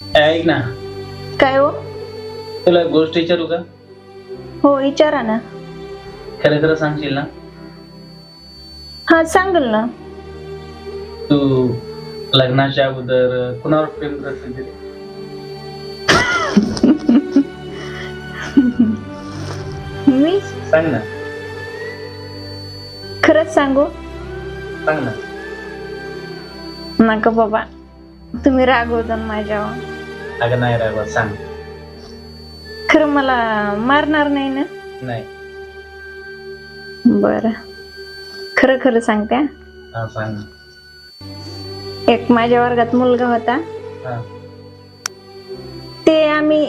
ऐक ना. काय हो? तुला एक गोष्ट विचारू का? हो विचारा ना. खरं खरं सांगशील ना? हा सांगल ना. तू लग्नाच्या अगोदर कुणावर प्रेम करत होती? मी? सांग ना. खरंच सांगू? सांग ना. नका बाबा. तुम्ही रागवता माझ्यावर. अगं नाही राय सांग. खरं मला मारणार नाही ना? नाही. बर. खरं खरं सांगते हा. हा सांग एक माझ्या वर्गात मुलगा होता. हा. ते आम्ही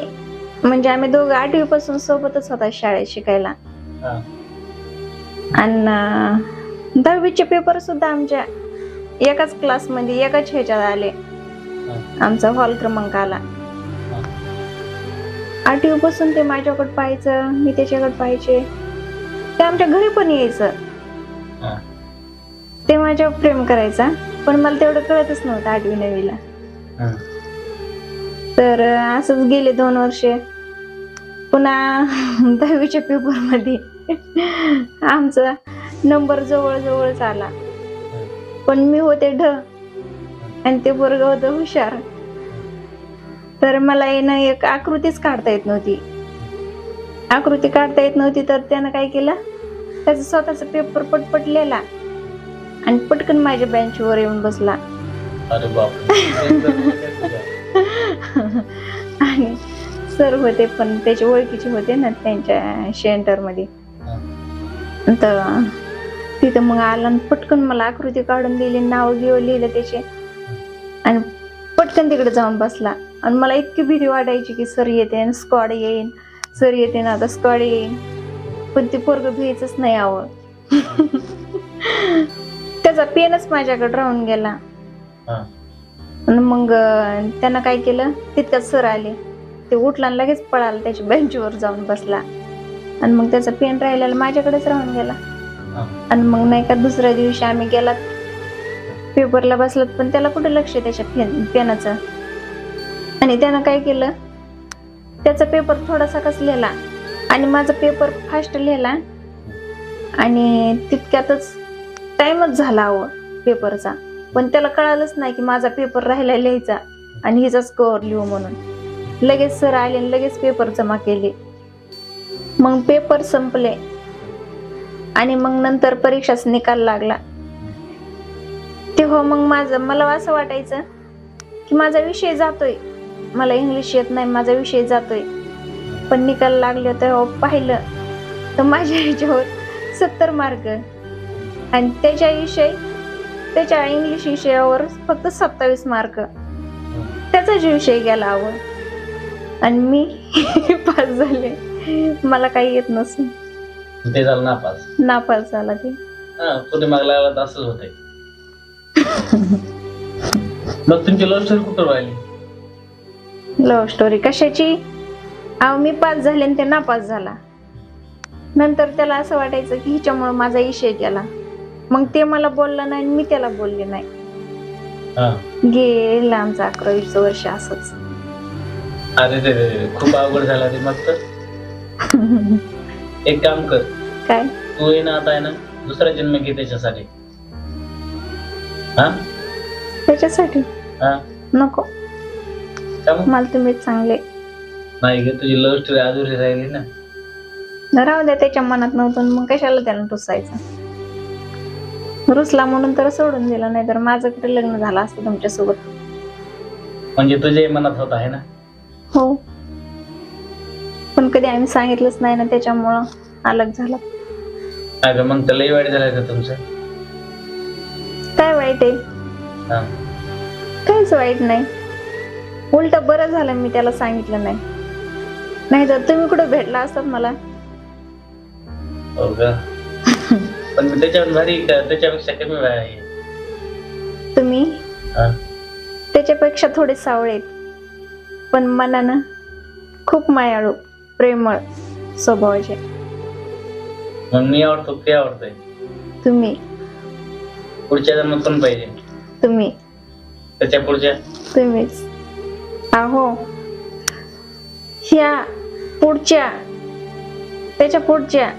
म्हणजे आम्ही दोघं आठवी पासून सोबतच होता शाळेत शिकायला. हा. आणि दहावीचे पेपर सुद्धा आमच्या एकाच क्लासमध्ये एकाच ह्याच्यात आले. आमचा हॉल क्रमांक आला. आठवी पासून ते माझ्याकडे पाहायचं मी त्याच्याकडे पाहायचे. ते आमच्या घरी पण यायचं. ते माझ्यावर प्रेम करायचा पण मला तेवढं कळतच नव्हतं आठवी नववीला. हा. तर असंच गेले दोन वर्षे. पुन्हा दहावीच्या पेपरमध्ये आमचा नंबर जवळ जवळच आला पण मी होते ढ. आणि ते पोरग होतं हुशार. तर मला येणं एक आकृतीच काढता येत नव्हती. आकृती काढता येत नव्हती तर त्यानं काय केलं? त्याचा स्वतःचा पेपर पटपट लिहिला आणि पटकन माझ्या बेंचवर येऊन बसला. आणि सर होते पण त्याचे ओळखीचे होते ना त्यांच्या सेंटरमध्ये. तर तिथं मग आला पटकन मला आकृती काढून दिली नाव घेऊ लिहिलं त्याचे. आणि पटकन तिकडे जाऊन बसला. आणि मला इतकी भीती वाटायची की सर येते स्क्वॉड येईन. सर येते ना आता स्क्वॉड येईन. पण ते पोरग भ्यायचंच नाही आवं. त्याचा पेनच माझ्याकडे राहून गेला. आणि मग त्यानं काय केलं? तितक्यात सर आले. ते उठला आणि लगेच पळाला त्याच्या बेंचवर जाऊन बसला. आणि मग त्याचा पेन राहिलेला माझ्याकडेच राहून गेला. आणि मग नाही का दुसऱ्या दिवशी आम्ही गेलात. पेपरला बसलात पण त्याला कुठं लक्ष त्याच्या पेन पेनाचं? आणि त्यानं काय केलं? त्याचा पेपर थोडासा कस लिहिला आणि माझा पेपर फास्ट लिहिला आणि तितक्यातच टाईमच झाला हवं पेपरचा पण त्याला कळालंच नाही की माझा पेपर राहिला लिहायचा आणि हिचा स्कोअर लिहू म्हणून. लगेच सर आले आणि लगेच पेपर जमा केले. मग पेपर संपले आणि मग नंतर परीक्षाच निकाल लागला. तेव्हा मग माझं मला असं वाटायचं की माझा विषय जातोय. मला इंग्लिश येत नाही माझा विषय जातोय. पण निकाल लागले तेव्हा पाहिलं तर माझ्या ह्याच्यावर सत्तर मार्क आणि त्याच्या विषय त्याच्या इंग्लिश विषयावर फक्त सत्तावीस मार्क त्याचाच विषय गेला हवं आणि मी पास झाले. मला काही येत नसून ते झालं नापास. नापास झाला ते. हा पुढे मागला असंच होतंय. मग तुमची लव्ह स्टोरी कुठं राहिली? लव्ह स्टोरी कशाची? अहो मी पास झाले आणि ते नापास झाला. नंतर त्याला असं वाटायचं की हिच्यामुळे माझा विषय गेला. मग ते मला बोललं नाही आणि मी त्याला बोलले नाही. हा. गेलं आमचं अकरावीचं वर्ष असंच. अरे रे रे रे, खूप अवघड झाला रे मग तर. एक काम कर. काय? तू ये ना आता आहे ना दुसरा जन्म घे त्याच्यासाठी. हा? त्याच्यासाठी. हा? नको. का मग? मला तुम्ही चांगले. नाही गे तुझी लव्ह स्टोरी अधुरी राहिली ना. राहू द्या त्याच्या मनात नव्हतं मग कशाला त्याला टुसायचं रुसला म्हणून तर सोडून दिलं नाही तर माझं कुठे लग्न झालं असतं तुमच्यासोबत. म्हणजे तुझ्या मनात होत आहे ना? हो. पण कधी आम्ही सांगितलंच नाही ना त्याच्यामुळं अलग झाला. अगं मग त्यालाही वाईट झालं का तुमचं. काय वाईट आहे? हा. काहीच वाईट नाही. उलट बरं झालं मी त्याला सांगितलं नाही. नाही तर तुम्ही कुठे भेटला असतात मला? हो का? पण मी त्याच्यावर भारी का? त्याच्यापेक्षा कमी आहे. तुम्ही? हा. त्याच्यापेक्षा थोडे सावळेत पण मनानं खूप मायाळू प्रेमळ स्वभावाचे मग मी आवडतो ते आवडतोय. तुम्ही? पुढच्या जन्मात कोण पाहिजे तुम्ही. त्याच्या पुढच्या? तुम्हीच. अहो ह्या पुढच्या त्याच्या पुढच्या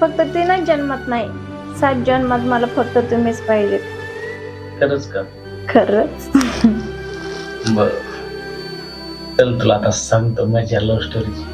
फक्त तीनच जन्मात नाही सात जन्मात मला फक्त तुम्हीच पाहिजे खरंच का? खरंच. बर. चल तुला आता सांगतो माझ्या लव्ह स्टोरीची